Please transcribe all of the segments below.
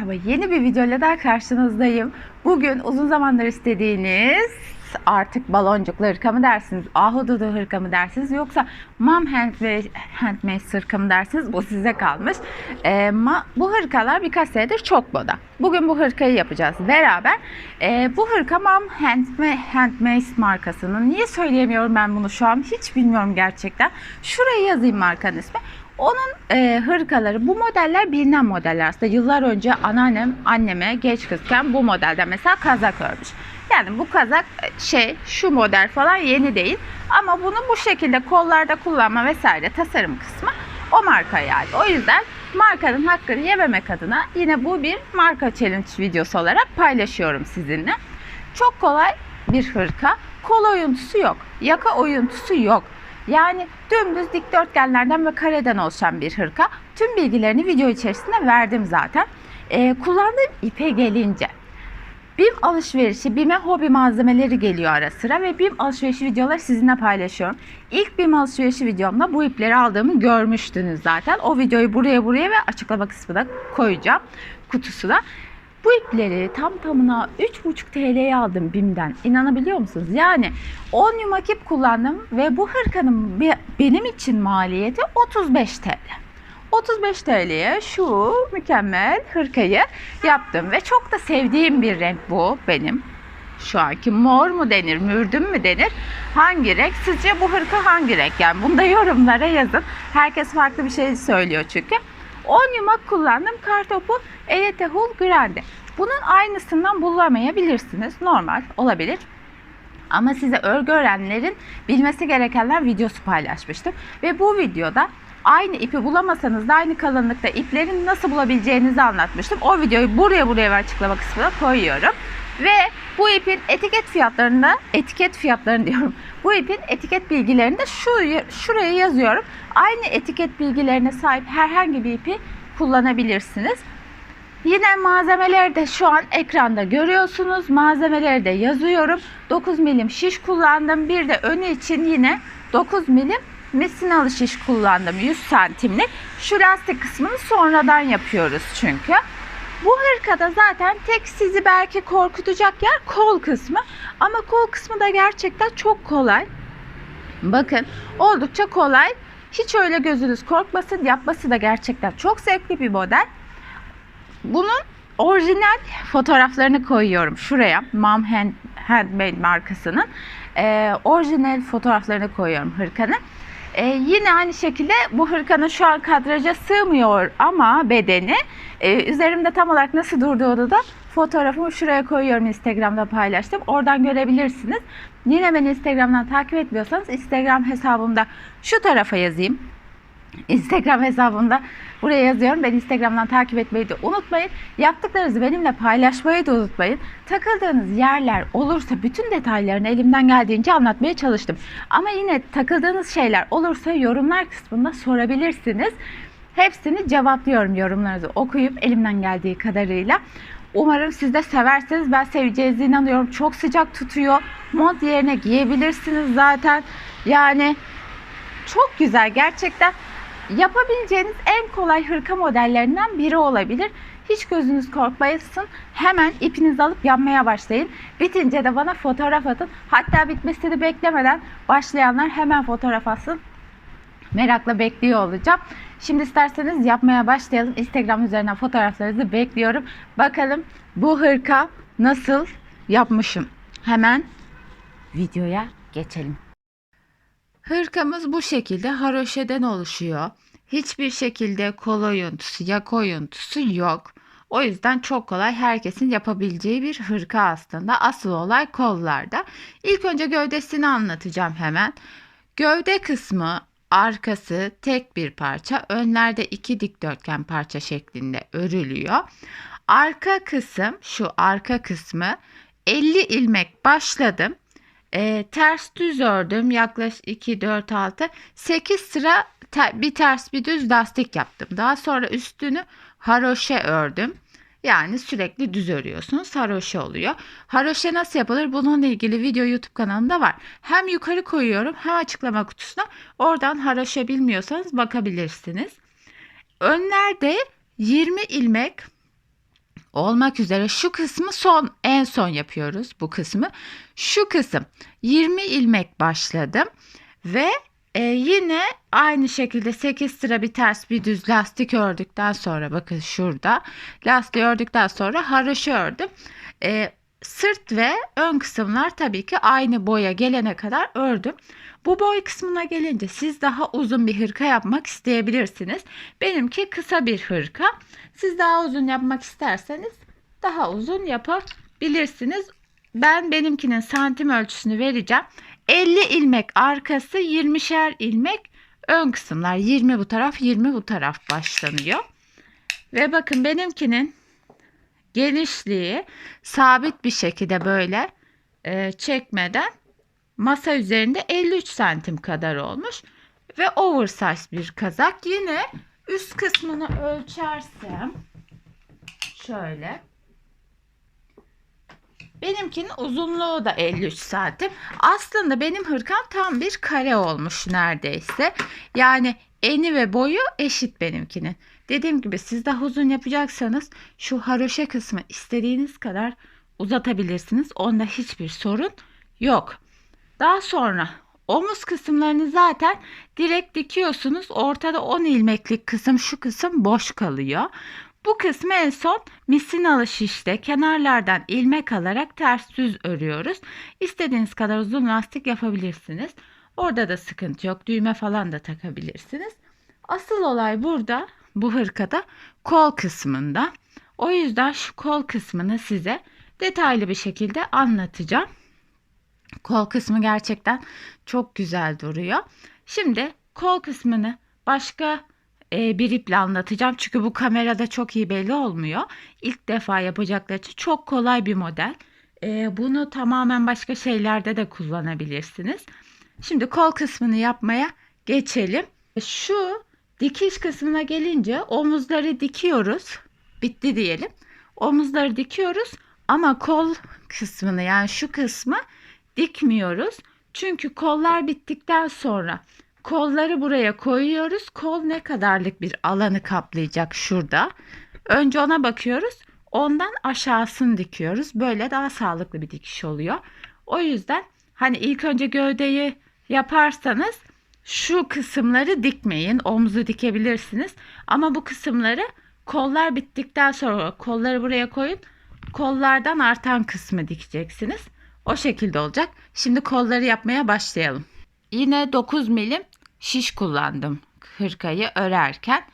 Merhaba. Yeni bir videoyla daha karşınızdayım. Bugün uzun zamandır istediğiniz artık baloncuklu hırka mı dersiniz, ahududu hırka mı dersiniz yoksa mom handmade, handmade hırka mı dersiniz bu size kalmış. Ee, ma- bu hırkalar birkaç senedir çok moda. Bugün bu hırkayı yapacağız beraber. Ee, bu hırka mom handmade, handmade markasının. Niye söyleyemiyorum ben bunu şu an hiç bilmiyorum gerçekten. Şuraya yazayım markanın ismi. Onun e, hırkaları, bu modeller bilinen modeller aslında. Yıllar önce anneannem anneme genç kızken bu modelden mesela kazak örmüş. Yani bu kazak e, şey şu model falan yeni değil. Ama bunu bu şekilde kollarda kullanma vesaire tasarım kısmı o markaya ait. O yüzden markanın hakkını yememek adına yine bu bir marka challenge videosu olarak paylaşıyorum sizinle. Çok kolay bir hırka. Kol oyuntusu yok. Yaka oyuntusu yok. Yani dümdüz dikdörtgenlerden ve kareden oluşan bir hırka. Tüm bilgilerini video içerisinde verdim zaten. Ee, kullandığım ipe gelince. BİM alışverişi, BİM'e hobi malzemeleri geliyor ara sıra ve BİM alışverişi videoları sizinle paylaşıyorum. İlk BİM alışverişi videomda bu ipleri aldığımı görmüştünüz zaten. O videoyu buraya buraya ve açıklama kısmına koyacağım kutusuna. Bu ipleri tam tamına 3,5 TL'ye aldım BİM'den. İnanabiliyor musunuz? Yani 10 yumak ip kullandım ve bu hırkanın be- benim için maliyeti 35 TL. 35 TL'ye şu mükemmel hırkayı yaptım ve çok da sevdiğim bir renk bu benim. Şu anki mor mu denir, mürdüm mü denir? Hangi renk? Sizce bu hırka hangi renk? Yani bunu da yorumlara yazın. Herkes farklı bir şey söylüyor çünkü. 10 yumak kullandım. Kartopu Eletehul Grande. Bunun aynısından bulamayabilirsiniz. Normal olabilir. Ama size örgü öğrenenlerin bilmesi gerekenler videosu paylaşmıştım. Ve bu videoda aynı ipi bulamasanız da aynı kalınlıkta iplerin nasıl bulabileceğinizi anlatmıştım. O videoyu buraya buraya açıklama kısmına koyuyorum. Ve bu ipin etiket fiyatlarını, etiket fiyatlarını diyorum. Bu ipin etiket bilgilerini de şu, şuraya yazıyorum. Aynı etiket bilgilerine sahip herhangi bir ipi kullanabilirsiniz. Yine malzemeleri de şu an ekranda görüyorsunuz. Malzemeleri de yazıyorum. 9 milim şiş kullandım. Bir de önü için yine 9 milim misinalı şiş kullandım. 100 santimlik. Şu lastik kısmını sonradan yapıyoruz çünkü. Bu hırkada zaten tek sizi belki korkutacak yer kol kısmı. Ama kol kısmı da gerçekten çok kolay. Bakın oldukça kolay. Hiç öyle gözünüz korkmasın. Yapması da gerçekten çok zevkli bir model. Bunun orijinal fotoğraflarını koyuyorum şuraya. Mom Hand, Handmade markasının e, orijinal fotoğraflarını koyuyorum hırkanın. E, yine aynı şekilde bu hırkanın şu an kadraja sığmıyor ama bedeni e, üzerimde tam olarak nasıl durduğunu da fotoğrafımı şuraya koyuyorum Instagram'da paylaştım. Oradan görebilirsiniz. Yine beni Instagram'dan takip etmiyorsanız Instagram hesabımda şu tarafa yazayım. Instagram hesabımda buraya yazıyorum. Beni Instagram'dan takip etmeyi de unutmayın. Yaptıklarınızı benimle paylaşmayı da unutmayın. Takıldığınız yerler olursa bütün detaylarını elimden geldiğince anlatmaya çalıştım. Ama yine takıldığınız şeyler olursa yorumlar kısmında sorabilirsiniz. Hepsini cevaplıyorum yorumlarınızı okuyup elimden geldiği kadarıyla. Umarım siz de severseniz ben seveceğinize inanıyorum. Çok sıcak tutuyor. Mont yerine giyebilirsiniz zaten. Yani çok güzel gerçekten yapabileceğiniz en kolay hırka modellerinden biri olabilir. Hiç gözünüz korkmayasın. Hemen ipinizi alıp yanmaya başlayın. Bitince de bana fotoğraf atın. Hatta bitmesini beklemeden başlayanlar hemen fotoğraf atsın. Merakla bekliyor olacağım. Şimdi isterseniz yapmaya başlayalım. Instagram üzerinden fotoğraflarınızı bekliyorum. Bakalım bu hırka nasıl yapmışım. Hemen videoya geçelim. Hırkamız bu şekilde haroşeden oluşuyor. Hiçbir şekilde kol oyuntusu, yak oyuntusu yok. O yüzden çok kolay herkesin yapabileceği bir hırka aslında. Asıl olay kollarda. İlk önce gövdesini anlatacağım hemen. Gövde kısmı arkası tek bir parça, önlerde iki dikdörtgen parça şeklinde örülüyor. Arka kısım, şu arka kısmı 50 ilmek başladım. E, ters düz ördüm. Yaklaşık 2, 4, 6, 8 sıra te- bir ters bir düz lastik yaptım. Daha sonra üstünü haroşe ördüm. Yani sürekli düz örüyorsunuz. Haroşe oluyor. Haroşe nasıl yapılır? Bununla ilgili video YouTube kanalımda var. Hem yukarı koyuyorum hem açıklama kutusuna. Oradan haroşe bilmiyorsanız bakabilirsiniz. Önlerde 20 ilmek olmak üzere şu kısmı son en son yapıyoruz bu kısmı. Şu kısım 20 ilmek başladım ve e, yine aynı şekilde 8 sıra bir ters bir düz lastik ördükten sonra bakın şurada lastiği ördükten sonra haroşa ördüm. E, sırt ve ön kısımlar tabii ki aynı boya gelene kadar ördüm. Bu boy kısmına gelince siz daha uzun bir hırka yapmak isteyebilirsiniz. Benimki kısa bir hırka. Siz daha uzun yapmak isterseniz daha uzun yapabilirsiniz. Ben benimkinin santim ölçüsünü vereceğim. 50 ilmek arkası 20'şer ilmek ön kısımlar 20 bu taraf 20 bu taraf başlanıyor. Ve bakın benimkinin genişliği sabit bir şekilde böyle e, çekmeden masa üzerinde 53 santim kadar olmuş. Ve oversize bir kazak. Yine üst kısmını ölçersem şöyle Benimkinin uzunluğu da 53 santim. Aslında benim hırkam tam bir kare olmuş neredeyse. Yani eni ve boyu eşit benimkinin. Dediğim gibi siz daha uzun yapacaksanız şu haroşa kısmı istediğiniz kadar uzatabilirsiniz. Onda hiçbir sorun yok. Daha sonra omuz kısımlarını zaten direkt dikiyorsunuz. Ortada 10 ilmeklik kısım şu kısım boş kalıyor. Bu kısmı en son misinalı şişte kenarlardan ilmek alarak ters düz örüyoruz. İstediğiniz kadar uzun lastik yapabilirsiniz. Orada da sıkıntı yok. Düğme falan da takabilirsiniz. Asıl olay burada bu hırkada kol kısmında. O yüzden şu kol kısmını size detaylı bir şekilde anlatacağım. Kol kısmı gerçekten çok güzel duruyor. Şimdi kol kısmını başka e, bir iple anlatacağım. Çünkü bu kamerada çok iyi belli olmuyor. İlk defa yapacaklar için çok kolay bir model. E, bunu tamamen başka şeylerde de kullanabilirsiniz. Şimdi kol kısmını yapmaya geçelim. Şu dikiş kısmına gelince omuzları dikiyoruz. Bitti diyelim. Omuzları dikiyoruz ama kol kısmını yani şu kısmı dikmiyoruz. Çünkü kollar bittikten sonra kolları buraya koyuyoruz. Kol ne kadarlık bir alanı kaplayacak şurada. Önce ona bakıyoruz. Ondan aşağısını dikiyoruz. Böyle daha sağlıklı bir dikiş oluyor. O yüzden hani ilk önce gövdeyi yaparsanız şu kısımları dikmeyin. Omzu dikebilirsiniz. Ama bu kısımları kollar bittikten sonra kolları buraya koyun. Kollardan artan kısmı dikeceksiniz. O şekilde olacak. Şimdi kolları yapmaya başlayalım. Yine 9 milim şiş kullandım hırkayı örerken.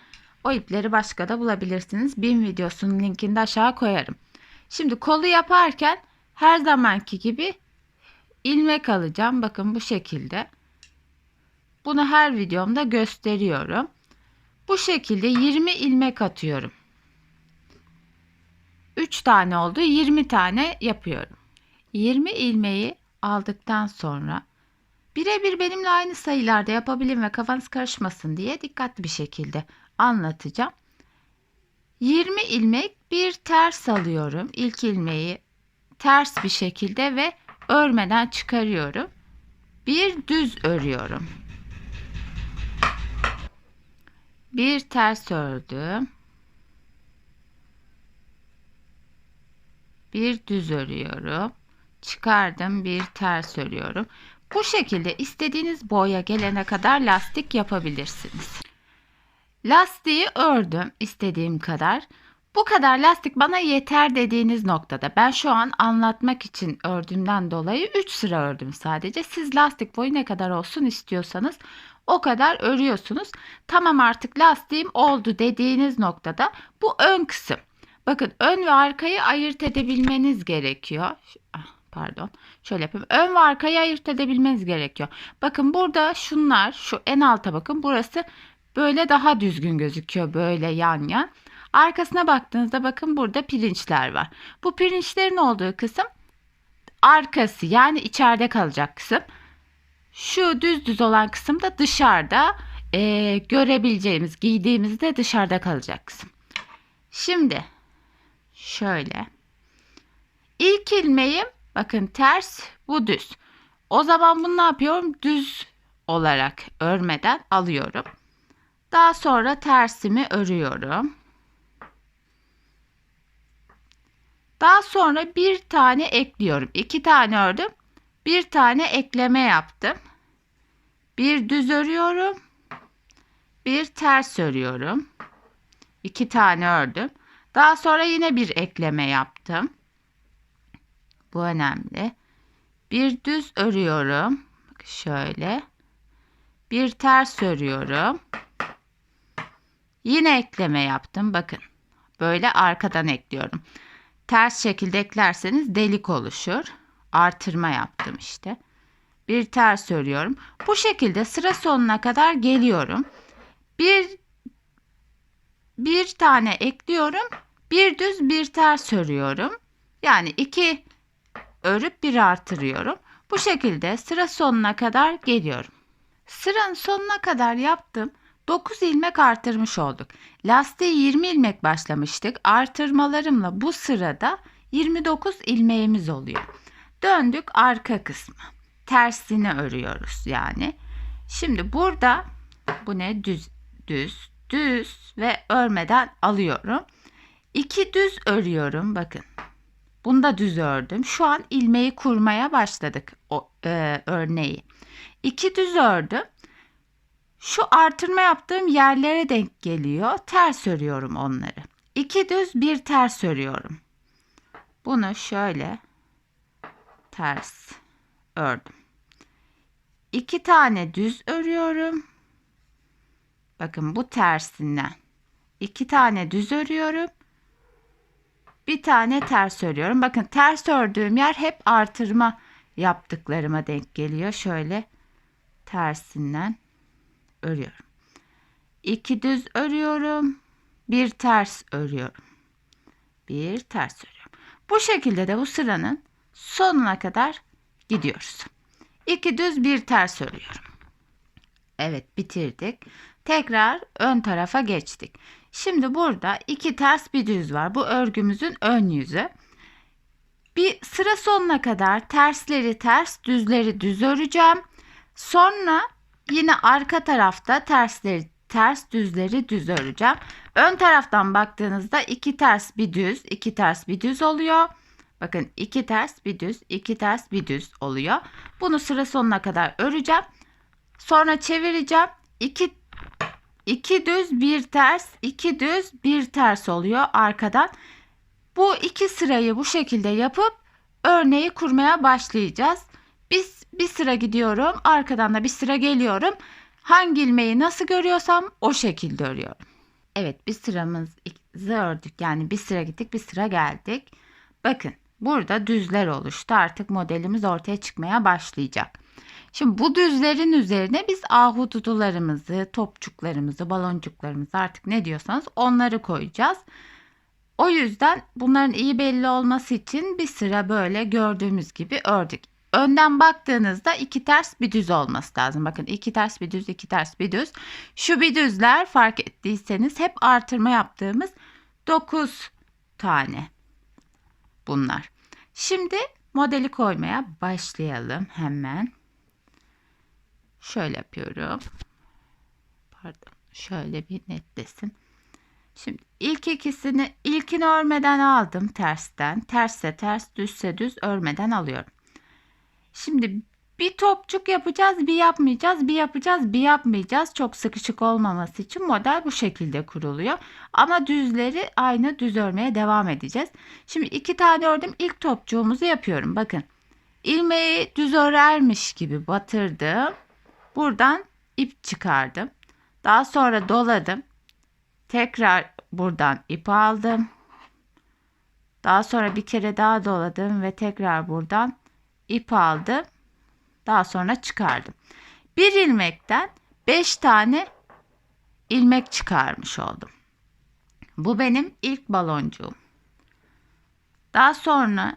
O ipleri başka da bulabilirsiniz. Bin videosunun linkini de aşağı koyarım. Şimdi kolu yaparken her zamanki gibi ilmek alacağım. Bakın bu şekilde. Bunu her videomda gösteriyorum. Bu şekilde 20 ilmek atıyorum. 3 tane oldu. 20 tane yapıyorum. 20 ilmeği aldıktan sonra birebir benimle aynı sayılarda yapabilin ve kafanız karışmasın diye dikkatli bir şekilde anlatacağım. 20 ilmek bir ters alıyorum. İlk ilmeği ters bir şekilde ve örmeden çıkarıyorum. Bir düz örüyorum. Bir ters ördüm. Bir düz örüyorum çıkardım bir ters örüyorum. Bu şekilde istediğiniz boya gelene kadar lastik yapabilirsiniz. Lastiği ördüm istediğim kadar. Bu kadar lastik bana yeter dediğiniz noktada ben şu an anlatmak için ördüğümden dolayı 3 sıra ördüm sadece. Siz lastik boyu ne kadar olsun istiyorsanız o kadar örüyorsunuz. Tamam artık lastiğim oldu dediğiniz noktada bu ön kısım. Bakın ön ve arkayı ayırt edebilmeniz gerekiyor. Ah, pardon. Şöyle yapayım. Ön ve arkayı ayırt edebilmeniz gerekiyor. Bakın burada şunlar şu en alta bakın. Burası böyle daha düzgün gözüküyor. Böyle yan yan. Arkasına baktığınızda bakın burada pirinçler var. Bu pirinçlerin olduğu kısım arkası yani içeride kalacak kısım. Şu düz düz olan kısım da dışarıda e, görebileceğimiz giydiğimizde dışarıda kalacak kısım. Şimdi şöyle ilk ilmeğim Bakın ters bu düz. O zaman bunu ne yapıyorum? Düz olarak örmeden alıyorum. Daha sonra tersimi örüyorum. Daha sonra bir tane ekliyorum. İki tane ördüm. Bir tane ekleme yaptım. Bir düz örüyorum. Bir ters örüyorum. İki tane ördüm. Daha sonra yine bir ekleme yaptım. Bu önemli. Bir düz örüyorum. Şöyle. Bir ters örüyorum. Yine ekleme yaptım. Bakın. Böyle arkadan ekliyorum. Ters şekilde eklerseniz delik oluşur. Artırma yaptım işte. Bir ters örüyorum. Bu şekilde sıra sonuna kadar geliyorum. Bir bir tane ekliyorum. Bir düz bir ters örüyorum. Yani iki örüp bir artırıyorum. Bu şekilde sıra sonuna kadar geliyorum. Sıranın sonuna kadar yaptım. 9 ilmek artırmış olduk. Lastiği 20 ilmek başlamıştık. Artırmalarımla bu sırada 29 ilmeğimiz oluyor. Döndük arka kısmı. Tersini örüyoruz yani. Şimdi burada bu ne düz düz düz ve örmeden alıyorum. İki düz örüyorum bakın. Bunda düz ördüm. Şu an ilmeği kurmaya başladık o e, örneği. İki düz ördüm. Şu artırma yaptığım yerlere denk geliyor. Ters örüyorum onları. İki düz bir ters örüyorum. Bunu şöyle ters ördüm. İki tane düz örüyorum. Bakın bu tersinden. İki tane düz örüyorum. Bir tane ters örüyorum. Bakın ters ördüğüm yer hep artırma yaptıklarıma denk geliyor. Şöyle tersinden örüyorum. İki düz örüyorum. Bir ters örüyorum. Bir ters örüyorum. Bu şekilde de bu sıranın sonuna kadar gidiyoruz. İki düz bir ters örüyorum. Evet bitirdik. Tekrar ön tarafa geçtik. Şimdi burada iki ters bir düz var. Bu örgümüzün ön yüzü. Bir sıra sonuna kadar tersleri ters, düzleri düz öreceğim. Sonra yine arka tarafta tersleri ters, düzleri düz öreceğim. Ön taraftan baktığınızda iki ters bir düz, iki ters bir düz oluyor. Bakın iki ters bir düz, iki ters bir düz oluyor. Bunu sıra sonuna kadar öreceğim. Sonra çevireceğim. İki, iki düz bir ters, iki düz bir ters oluyor arkadan. Bu iki sırayı bu şekilde yapıp örneği kurmaya başlayacağız. Biz bir sıra gidiyorum, arkadan da bir sıra geliyorum. Hangi ilmeği nasıl görüyorsam o şekilde örüyorum. Evet bir sıramızı ördük. Yani bir sıra gittik bir sıra geldik. Bakın burada düzler oluştu. Artık modelimiz ortaya çıkmaya başlayacak. Şimdi bu düzlerin üzerine biz ahududularımızı, topçuklarımızı, baloncuklarımızı artık ne diyorsanız onları koyacağız. O yüzden bunların iyi belli olması için bir sıra böyle gördüğümüz gibi ördük. Önden baktığınızda iki ters bir düz olması lazım. Bakın iki ters bir düz, iki ters bir düz. Şu bir düzler fark ettiyseniz hep artırma yaptığımız 9 tane bunlar. Şimdi modeli koymaya başlayalım hemen. Şöyle yapıyorum. Pardon. Şöyle bir netlesin. Şimdi ilk ikisini ilkini örmeden aldım tersten. Tersse ters, düzse düz örmeden alıyorum. Şimdi bir topçuk yapacağız, bir yapmayacağız, bir yapacağız, bir yapmayacağız. Çok sıkışık olmaması için model bu şekilde kuruluyor. Ama düzleri aynı düz örmeye devam edeceğiz. Şimdi iki tane ördüm. İlk topçuğumuzu yapıyorum. Bakın. ilmeği düz örermiş gibi batırdım. Buradan ip çıkardım. Daha sonra doladım. Tekrar buradan ip aldım. Daha sonra bir kere daha doladım ve tekrar buradan ip aldım. Daha sonra çıkardım. Bir ilmekten 5 tane ilmek çıkarmış oldum. Bu benim ilk baloncuğum. Daha sonra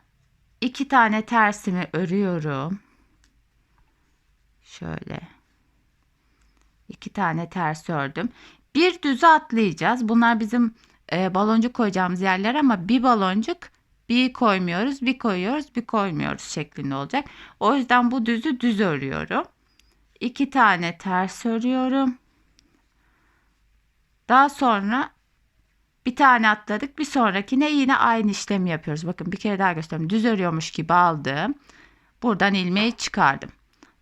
iki tane tersimi örüyorum. Şöyle. İki tane ters ördüm. Bir düzü atlayacağız. Bunlar bizim e, baloncuk koyacağımız yerler ama bir baloncuk bir koymuyoruz, bir koyuyoruz, bir koymuyoruz şeklinde olacak. O yüzden bu düzü düz örüyorum. İki tane ters örüyorum. Daha sonra Bir tane atladık. Bir sonrakine yine aynı işlemi yapıyoruz. Bakın bir kere daha göstereyim. Düz örüyormuş gibi aldım. Buradan ilmeği çıkardım.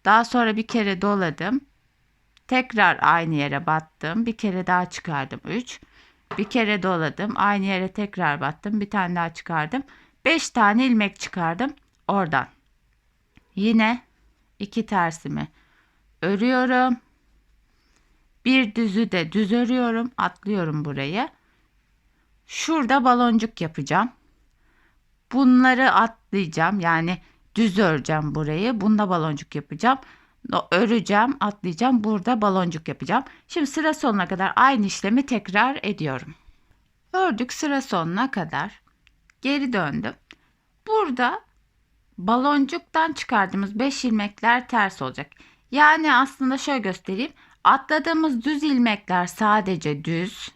Daha sonra bir kere doladım. Tekrar aynı yere battım. Bir kere daha çıkardım. 3. Bir kere doladım. Aynı yere tekrar battım. Bir tane daha çıkardım. 5 tane ilmek çıkardım. Oradan. Yine iki tersimi örüyorum. Bir düzü de düz örüyorum. Atlıyorum burayı. Şurada baloncuk yapacağım. Bunları atlayacağım. Yani düz öreceğim burayı. Bunda baloncuk yapacağım. Öreceğim, atlayacağım. Burada baloncuk yapacağım. Şimdi sıra sonuna kadar aynı işlemi tekrar ediyorum. Ördük sıra sonuna kadar. Geri döndüm. Burada baloncuktan çıkardığımız 5 ilmekler ters olacak. Yani aslında şöyle göstereyim. Atladığımız düz ilmekler sadece düz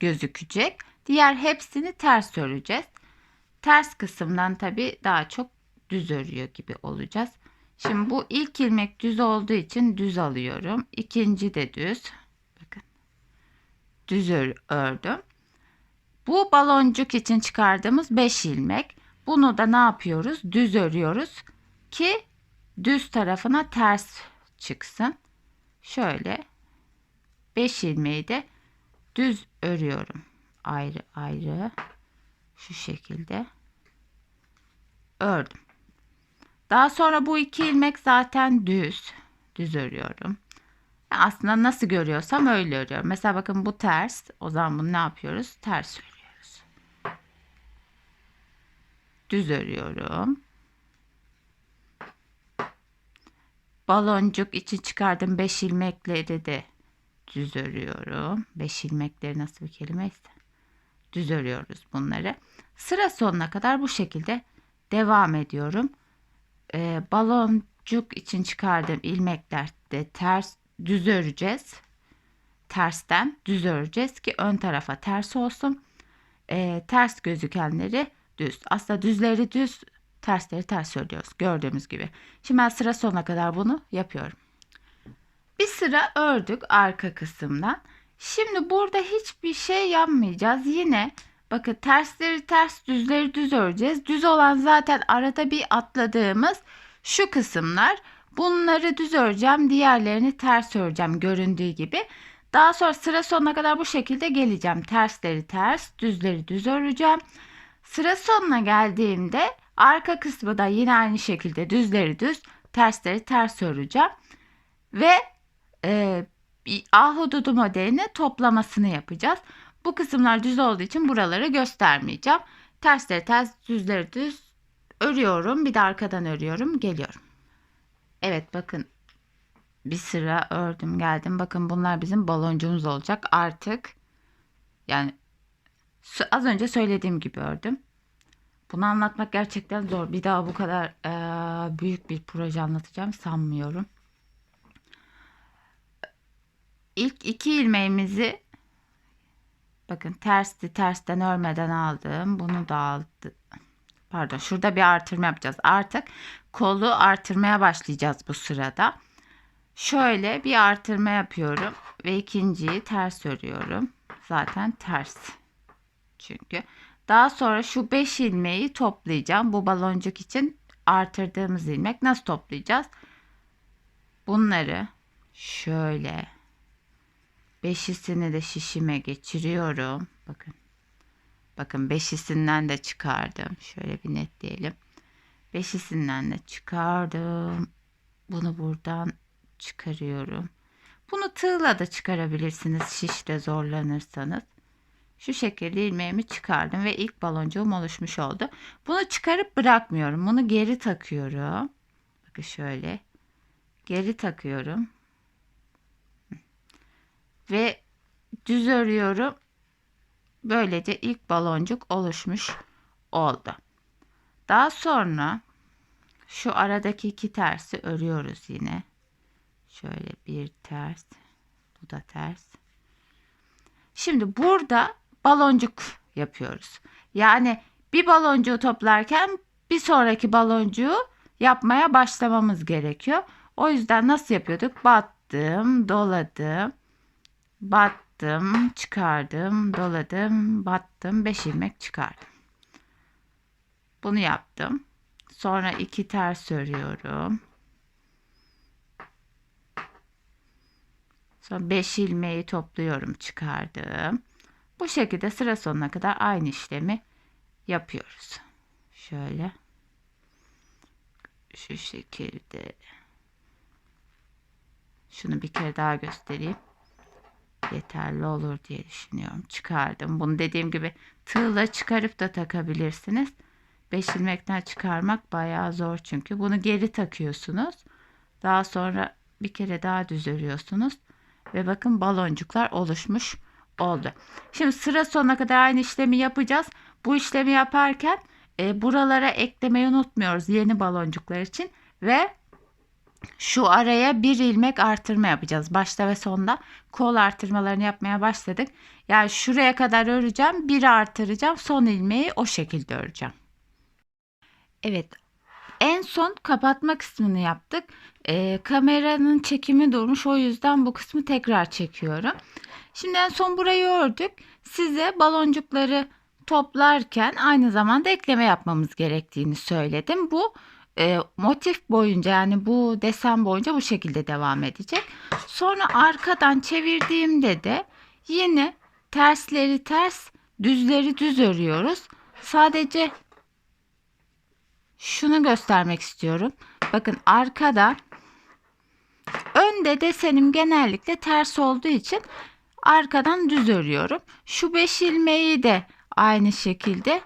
gözükecek. Diğer hepsini ters öreceğiz. Ters kısımdan tabi daha çok düz örüyor gibi olacağız. Şimdi bu ilk ilmek düz olduğu için düz alıyorum. İkinci de düz. Bakın. Düz ör- ördüm. Bu baloncuk için çıkardığımız 5 ilmek. Bunu da ne yapıyoruz? Düz örüyoruz ki düz tarafına ters çıksın. Şöyle 5 ilmeği de düz örüyorum. Ayrı ayrı şu şekilde ördüm. Daha sonra bu iki ilmek zaten düz. Düz örüyorum. Aslında nasıl görüyorsam öyle örüyorum. Mesela bakın bu ters. O zaman bunu ne yapıyoruz? Ters örüyoruz. Düz örüyorum. Baloncuk için çıkardım 5 ilmekleri de düz örüyorum. 5 ilmekleri nasıl bir kelimeyse. Düz örüyoruz bunları. Sıra sonuna kadar bu şekilde devam ediyorum. Ee, baloncuk için çıkardığım ilmekler de ters düz öreceğiz. Tersten düz öreceğiz ki ön tarafa ters olsun. Ee, ters gözükenleri düz. Aslında düzleri düz, tersleri ters örüyoruz. Gördüğümüz gibi. Şimdi ben sıra sonuna kadar bunu yapıyorum. Bir sıra ördük arka kısımdan. Şimdi burada hiçbir şey yapmayacağız. Yine bakın tersleri ters, düzleri düz öreceğiz. Düz olan zaten arada bir atladığımız şu kısımlar. Bunları düz öreceğim, diğerlerini ters öreceğim göründüğü gibi. Daha sonra sıra sonuna kadar bu şekilde geleceğim. Tersleri ters, düzleri düz öreceğim. Sıra sonuna geldiğimde arka kısmı da yine aynı şekilde düzleri düz, tersleri ters öreceğim. Ve e, ahududu modelini toplamasını yapacağız. Bu kısımlar düz olduğu için buraları göstermeyeceğim. Tersleri ters, düzleri düz örüyorum. Bir de arkadan örüyorum. Geliyorum. Evet bakın bir sıra ördüm geldim. Bakın bunlar bizim baloncuğumuz olacak. Artık yani az önce söylediğim gibi ördüm. Bunu anlatmak gerçekten zor. Bir daha bu kadar eee, büyük bir proje anlatacağım sanmıyorum. İlk iki ilmeğimizi bakın tersti tersten örmeden aldım. Bunu da aldım. Pardon şurada bir artırma yapacağız. Artık kolu artırmaya başlayacağız bu sırada. Şöyle bir artırma yapıyorum ve ikinciyi ters örüyorum. Zaten ters. Çünkü daha sonra şu 5 ilmeği toplayacağım. Bu baloncuk için artırdığımız ilmek nasıl toplayacağız? Bunları şöyle beşisini de şişime geçiriyorum. Bakın. Bakın beşisinden de çıkardım. Şöyle bir netleyelim. Beşisinden de çıkardım. Bunu buradan çıkarıyorum. Bunu tığla da çıkarabilirsiniz şişle zorlanırsanız. Şu şekilde ilmeğimi çıkardım ve ilk baloncuğum oluşmuş oldu. Bunu çıkarıp bırakmıyorum. Bunu geri takıyorum. Bakın şöyle. Geri takıyorum. Ve düz örüyorum. Böylece ilk baloncuk oluşmuş oldu. Daha sonra şu aradaki iki tersi örüyoruz yine. Şöyle bir ters, bu da ters. Şimdi burada baloncuk yapıyoruz. Yani bir baloncuğu toplarken bir sonraki baloncuğu yapmaya başlamamız gerekiyor. O yüzden nasıl yapıyorduk? Battım, doladım, battım çıkardım, doladım, battım, 5 ilmek çıkardım. Bunu yaptım. Sonra iki ters örüyorum. Sonra 5 ilmeği topluyorum, çıkardım. Bu şekilde sıra sonuna kadar aynı işlemi yapıyoruz. Şöyle. Şu şekilde. Şunu bir kere daha göstereyim. Yeterli olur diye düşünüyorum. Çıkardım. Bunu dediğim gibi tığla çıkarıp da takabilirsiniz. 5 ilmekten çıkarmak bayağı zor çünkü. Bunu geri takıyorsunuz. Daha sonra bir kere daha düz örüyorsunuz. Ve bakın baloncuklar oluşmuş oldu. Şimdi sıra sonuna kadar aynı işlemi yapacağız. Bu işlemi yaparken e, buralara eklemeyi unutmuyoruz yeni baloncuklar için. Ve şu araya bir ilmek artırma yapacağız. Başta ve sonda kol artırmalarını yapmaya başladık. Yani şuraya kadar öreceğim. Bir artıracağım. Son ilmeği o şekilde öreceğim. Evet. En son kapatma kısmını yaptık. Ee, kameranın çekimi durmuş. O yüzden bu kısmı tekrar çekiyorum. Şimdi en son burayı ördük. Size baloncukları toplarken aynı zamanda ekleme yapmamız gerektiğini söyledim. Bu e, motif boyunca yani bu desen boyunca bu şekilde devam edecek. Sonra arkadan çevirdiğimde de yine tersleri ters, düzleri düz örüyoruz. Sadece şunu göstermek istiyorum. Bakın arkada önde desenim genellikle ters olduğu için arkadan düz örüyorum. Şu 5 ilmeği de aynı şekilde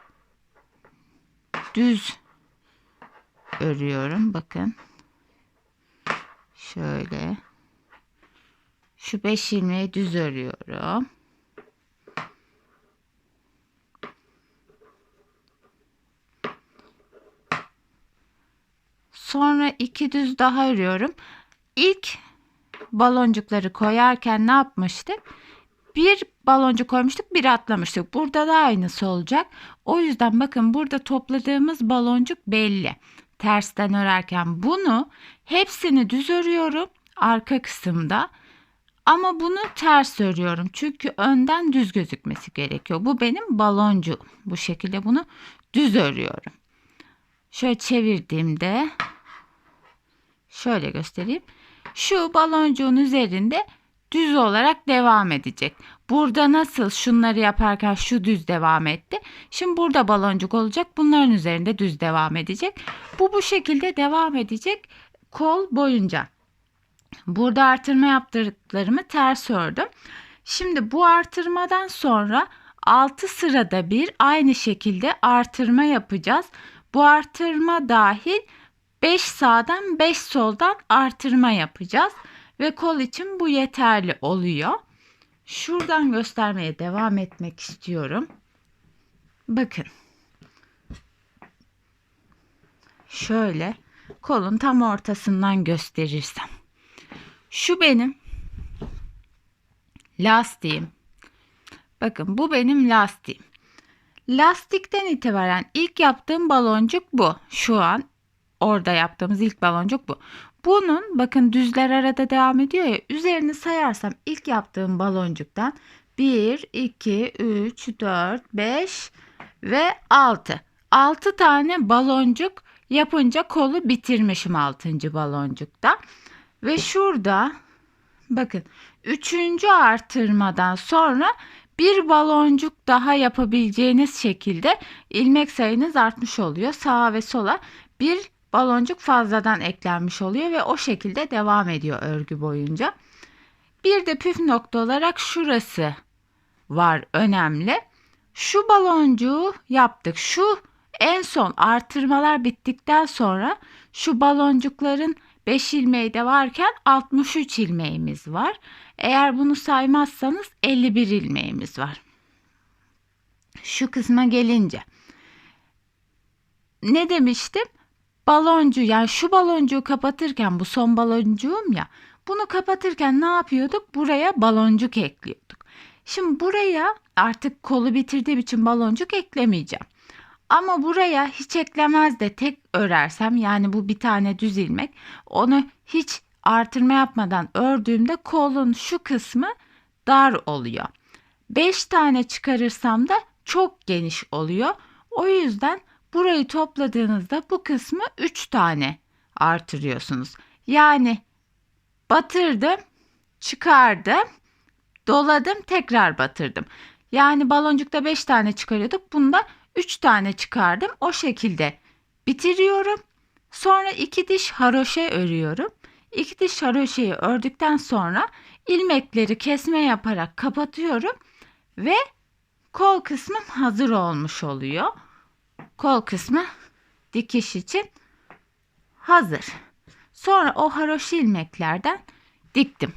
düz örüyorum. Bakın. Şöyle. Şu 5 ilmeği düz örüyorum. Sonra iki düz daha örüyorum. İlk baloncukları koyarken ne yapmıştık? Bir baloncuk koymuştuk, bir atlamıştık. Burada da aynısı olacak. O yüzden bakın burada topladığımız baloncuk belli. Tersten örerken bunu hepsini düz örüyorum arka kısımda. Ama bunu ters örüyorum. Çünkü önden düz gözükmesi gerekiyor. Bu benim baloncuğum. Bu şekilde bunu düz örüyorum. Şöyle çevirdiğimde şöyle göstereyim. Şu baloncuğun üzerinde düz olarak devam edecek. Burada nasıl şunları yaparken şu düz devam etti. Şimdi burada baloncuk olacak. Bunların üzerinde düz devam edecek. Bu bu şekilde devam edecek kol boyunca. Burada artırma yaptırdıklarımı ters ördüm. Şimdi bu artırmadan sonra 6 sırada bir aynı şekilde artırma yapacağız. Bu artırma dahil 5 sağdan 5 soldan artırma yapacağız ve kol için bu yeterli oluyor. Şuradan göstermeye devam etmek istiyorum. Bakın. Şöyle kolun tam ortasından gösterirsem. Şu benim lastiğim. Bakın bu benim lastiğim. Lastikten itibaren ilk yaptığım baloncuk bu. Şu an orada yaptığımız ilk baloncuk bu. Bunun bakın düzler arada devam ediyor ya üzerini sayarsam ilk yaptığım baloncuktan 1, 2, 3, 4, 5 ve 6. 6 tane baloncuk yapınca kolu bitirmişim 6. baloncukta. Ve şurada bakın 3. artırmadan sonra bir baloncuk daha yapabileceğiniz şekilde ilmek sayınız artmış oluyor. Sağa ve sola bir baloncuk fazladan eklenmiş oluyor ve o şekilde devam ediyor örgü boyunca. Bir de püf nokta olarak şurası var önemli. Şu baloncuğu yaptık. Şu en son artırmalar bittikten sonra şu baloncukların 5 ilmeği de varken 63 ilmeğimiz var. Eğer bunu saymazsanız 51 ilmeğimiz var. Şu kısma gelince ne demiştim? Baloncu yani şu baloncuğu kapatırken bu son baloncuğum ya bunu kapatırken ne yapıyorduk? Buraya baloncuk ekliyorduk. Şimdi buraya artık kolu bitirdiğim için baloncuk eklemeyeceğim. Ama buraya hiç eklemez de tek örersem yani bu bir tane düz ilmek onu hiç artırma yapmadan ördüğümde kolun şu kısmı dar oluyor. 5 tane çıkarırsam da çok geniş oluyor. O yüzden burayı topladığınızda bu kısmı 3 tane artırıyorsunuz. Yani batırdım, çıkardım, doladım, tekrar batırdım. Yani baloncukta 5 tane çıkarıyorduk. Bunda 3 tane çıkardım. O şekilde bitiriyorum. Sonra 2 diş haroşe örüyorum. 2 diş haroşeyi ördükten sonra ilmekleri kesme yaparak kapatıyorum ve kol kısmım hazır olmuş oluyor. Kol kısmı dikiş için hazır. Sonra o haroşa ilmeklerden diktim.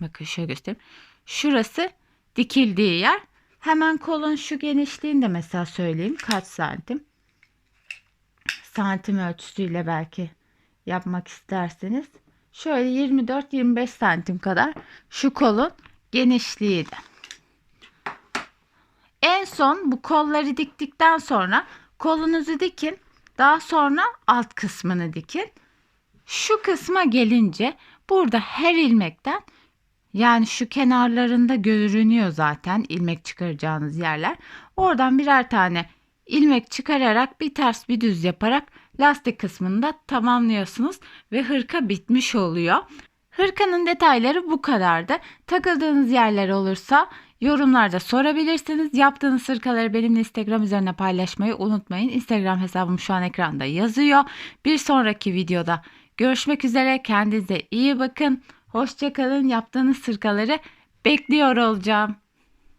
Bakın şöyle göstereyim. Şurası dikildiği yer. Hemen kolun şu genişliğini de mesela söyleyeyim. Kaç santim? Santim ölçüsüyle belki yapmak isterseniz. Şöyle 24-25 santim kadar şu kolun genişliği de. En son bu kolları diktikten sonra kolunuzu dikin. Daha sonra alt kısmını dikin. Şu kısma gelince burada her ilmekten yani şu kenarlarında görünüyor zaten ilmek çıkaracağınız yerler. Oradan birer tane ilmek çıkararak bir ters bir düz yaparak lastik kısmını da tamamlıyorsunuz ve hırka bitmiş oluyor. Hırkanın detayları bu kadardı. Takıldığınız yerler olursa yorumlarda sorabilirsiniz. Yaptığınız hırkaları benimle Instagram üzerine paylaşmayı unutmayın. Instagram hesabım şu an ekranda yazıyor. Bir sonraki videoda görüşmek üzere. Kendinize iyi bakın. Hoşçakalın. Yaptığınız hırkaları bekliyor olacağım.